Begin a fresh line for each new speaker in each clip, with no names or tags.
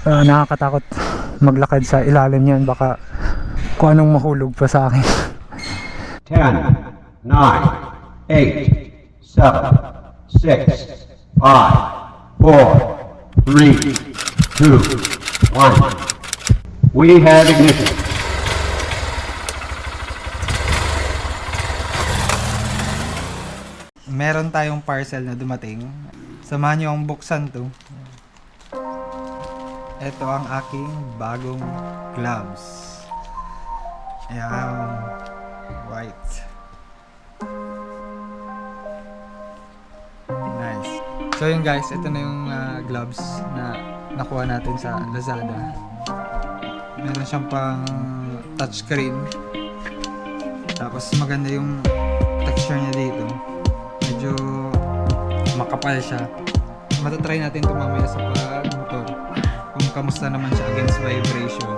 Ah, nakakatakot maglakad sa ilalim niyan baka kung anong mahulog pa sa akin
10, 9, 8, 7, 6, 5, 4, 3, 2, 1. We have ignition.
meron tayong parcel na dumating samahan niyo ang buksan to ito ang aking bagong gloves. Ayan. White. Nice. So yun guys. Ito na yung ah, gloves na nakuha natin sa Lazada. Meron siyang pang touchscreen tapos maganda yung texture niya dito. Medyo makapal siya matatry natin ito mamaya sa pag-motor. Kung kamusta naman siya against vibration.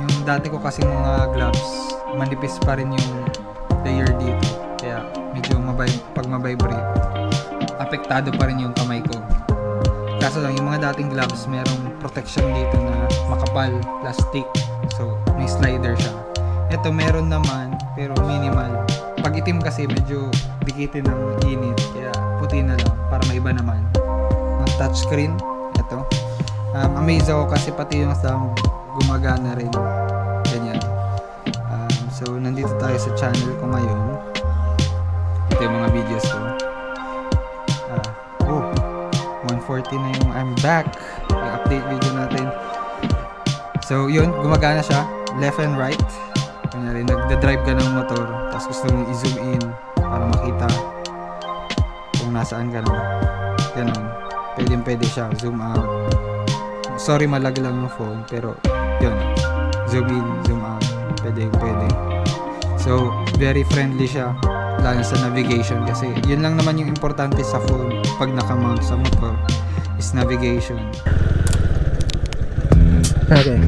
Yung dati ko kasing mga gloves manipis pa rin yung layer dito. Kaya medyo mabay, pag mabibrate apektado pa rin yung kamay ko. Kaso lang yung mga dating gloves merong protection dito na makapal plastic. So may slider siya. Ito meron naman pero minimal. Pag itim kasi medyo bigitin ng init. Kaya puti na lang para maiba naman touchscreen. Ito. Um, amazed ako kasi pati yung thumb gumagana rin. Ganyan. Um, so nandito tayo sa channel ko ngayon. Ito yung mga videos ko. Ah, oh 140 na yung I'm back. Yung update video natin. So yun gumagana siya. Left and right. Kunyari, nagda-drive ka ng motor, tapos gusto mong i-zoom in para makita kung nasaan ka na. Pwede siya, zoom out. Sorry, malag lang yung phone, pero yun. Zoom in, zoom out. Pwede, pwede. So, very friendly siya, lalo sa navigation kasi yun lang naman yung importante sa phone pag nakamount sa motor is navigation. Okay.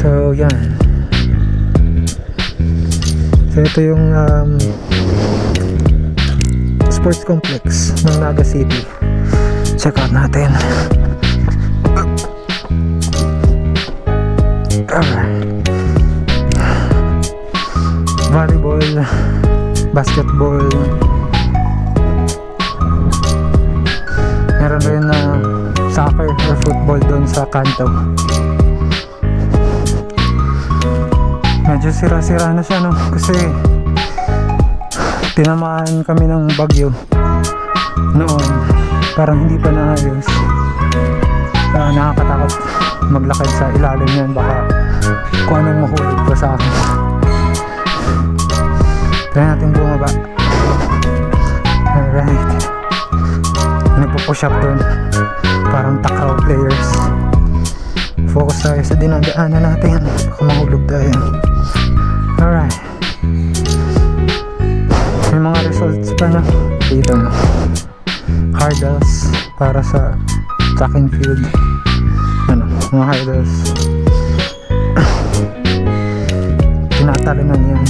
So, yan. So, ito yung um, sports complex ng Naga City. Check out natin. Alright. Volleyball, basketball. Meron rin na soccer or football doon sa kanto. medyo sira-sira na siya no kasi tinamaan kami ng bagyo noon. Parang hindi pa naayos. Uh, nakakatakot maglakad sa ilalim yan. Baka kung anong mahulog pa sa akin. Try natin bumaba. Alright. Nagpo-push up doon parang takaw players. Focus tayo sa dinadaanan natin. Baka mahulog tayo. Alright. Results pa na dito no. Hurdles para sa track and field. Ano, mga hurdles. Tinatalunan yan.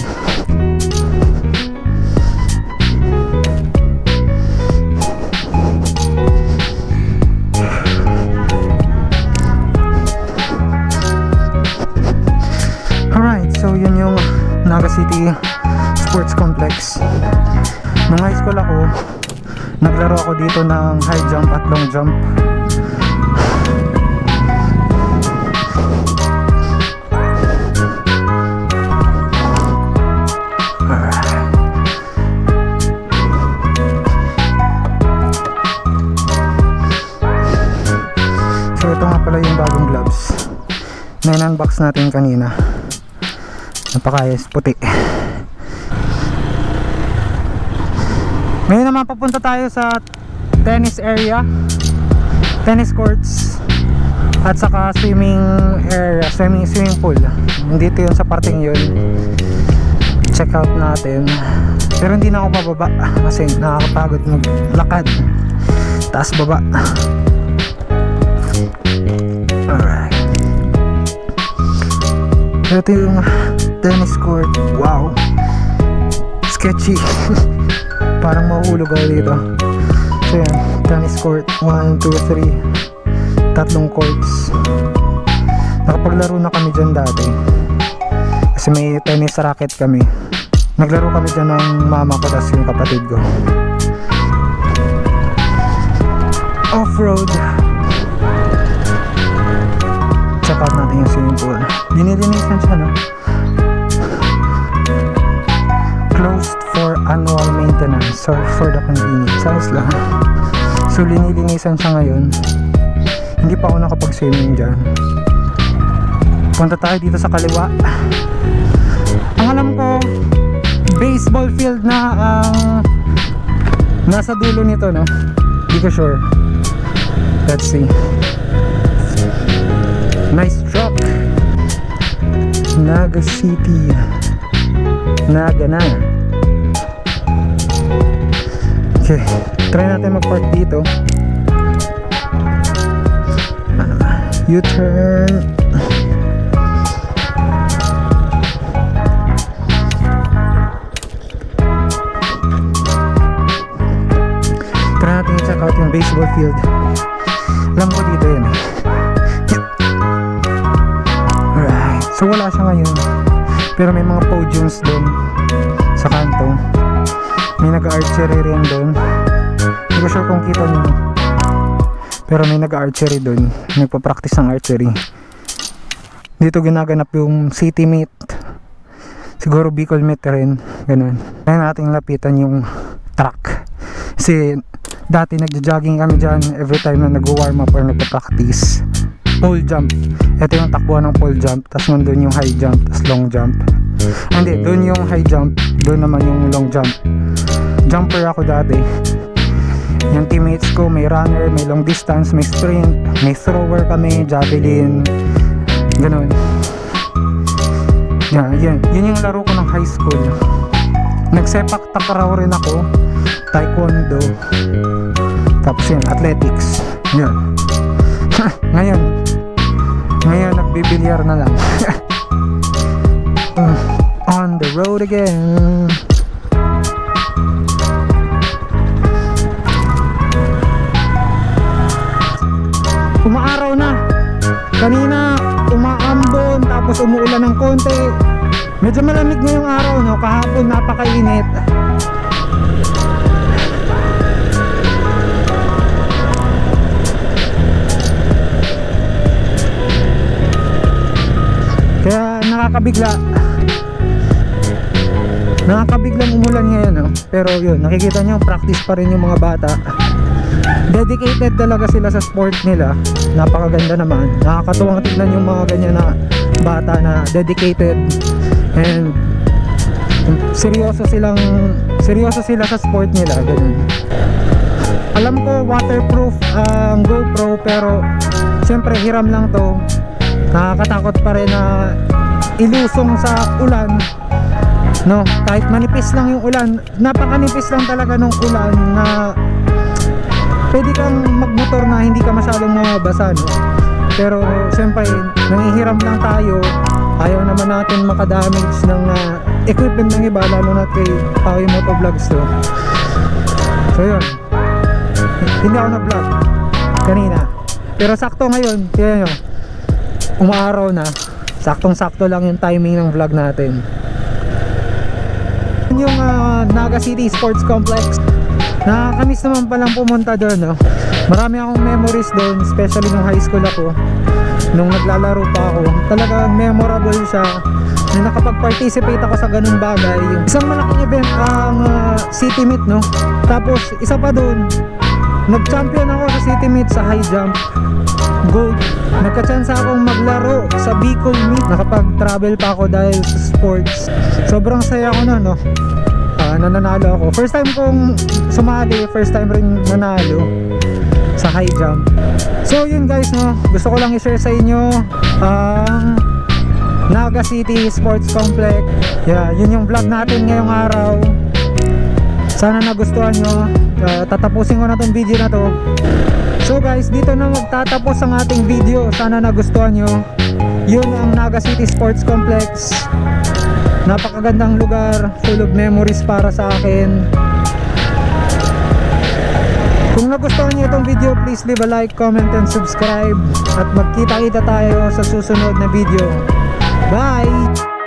Nung high school ako, naglaro ako dito ng high jump at long jump. So ito nga pala yung bagong gloves. Na in-unbox natin kanina. Napakayos puti naman papunta tayo sa tennis area tennis courts at saka swimming area swimming, swimming pool dito yun sa parting yun check out natin pero hindi na ako pababa kasi nakakapagod maglakad taas baba alright ito yung tennis court. Wow. Sketchy. Parang mahulog ako dito. So yan, tennis court. 1, 2, 3. tatlong courts. Nakapaglaro na kami dyan dati. Kasi may tennis racket kami. Naglaro kami dyan ng mama ko tapos yung kapatid ko. Off-road. Check out natin yung swimming pool. Dinilinisan siya, no? Or for the convenience. Ayos lang. So, linilinisan siya ngayon. Hindi pa ako nakapag-swimming dyan. Punta tayo dito sa kaliwa. Ang alam ko, baseball field na ang nasa dulo nito, no? Hindi ko sure. Let's see. Nice truck. Naga City. Naga na. Okay. Try natin mag-park dito. U-turn. Try natin i-check out yung baseball field. Alam ko dito yun. Alright. So wala siya ngayon. Pero may mga podiums doon sa kanto. May nag-archery rin doon. Hindi ko sure kung kita nyo. Pero may nag-archery doon. Nagpa-practice ng archery. Dito ginaganap yung city meet. Siguro Bicol meet rin. Ganun. Kaya nating lapitan yung track. Kasi dati nagja-jogging kami dyan every time na nag-warm up or nagpa-practice. Pole jump. Ito yung takbuhan ng pole jump. Tapos nandun yung high jump. Tapos long jump. Ah, Hindi, doon yung high jump. Doon naman yung long jump. Jumper ako dati. Yung teammates ko, may runner, may long distance, may sprint, may thrower kami, javelin, ganun. Yeah, yun. Yun yung laro ko ng high school. Nagsepak takraw rin ako, taekwondo, tapos yun, athletics. Yun. ngayon, ngayon nagbibilyar na lang. On the road again. Umaaraw na. Kanina, umaambon, tapos umuulan ng konti. Medyo malamig ngayong araw, no? Kahapon, napakainit. Kaya nakakabigla. Nakakabiglang umulan ngayon, no? Pero yun, nakikita nyo, practice pa rin yung mga bata dedicated talaga sila sa sport nila napakaganda naman. Nakakatuwang tignan yung mga ganyan na bata na dedicated and seryoso silang seryoso sila sa sport nila ganun. Alam ko waterproof ang GoPro pero siyempre hiram lang to. Nakakatakot pa rin na ilusong sa ulan no? Kahit manipis lang yung ulan napakanipis lang talaga ng ulan na pwede kang magmotor na hindi ka masyadong mabasa no? pero siyempre nangihiram lang tayo. Ayaw naman natin makadamage ng ah, equipment ng iba lalo na kay Pawi Motovlogs to so yun. Hindi ako na vlog kanina. Pero sakto ngayon kaya nyo. Umaaraw na. Saktong sakto lang yung timing ng vlog natin. Yun yung ah, Naga City Sports Complex Nakakamiss naman palang pumunta doon, no? Marami akong memories doon, especially nung high school ako. Nung naglalaro pa ako. Talagang memorable siya. Na nakapag-participate ako sa ganung bagay. Isang malaking event ang ah, City Meet, no? Tapos, isa pa doon, nag-champion ako sa City Meet sa high jump. Gold. Nagka-chance akong maglaro sa Bicol Meet. Nakapag-travel pa ako dahil sa sports. Sobrang saya ko na, no? Ah, nananalo ako. First time kong sumali, first time rin nanalo sa high jump. So yun guys, no, gusto ko lang i-share sa inyo ang Naga City Sports Complex. Yeah, yun yung vlog natin ngayong araw. Sana nagustuhan nyo. Ah, tatapusin ko na tong video na to. So guys, dito na magtatapos ang ating video. Sana nagustuhan nyo. Yun ang Naga City Sports Complex. Napakagandang lugar, full of memories para sa akin. Kung nagustuhan niyo itong video, please leave a like, comment, and subscribe. At magkita-kita tayo sa susunod na video. Bye!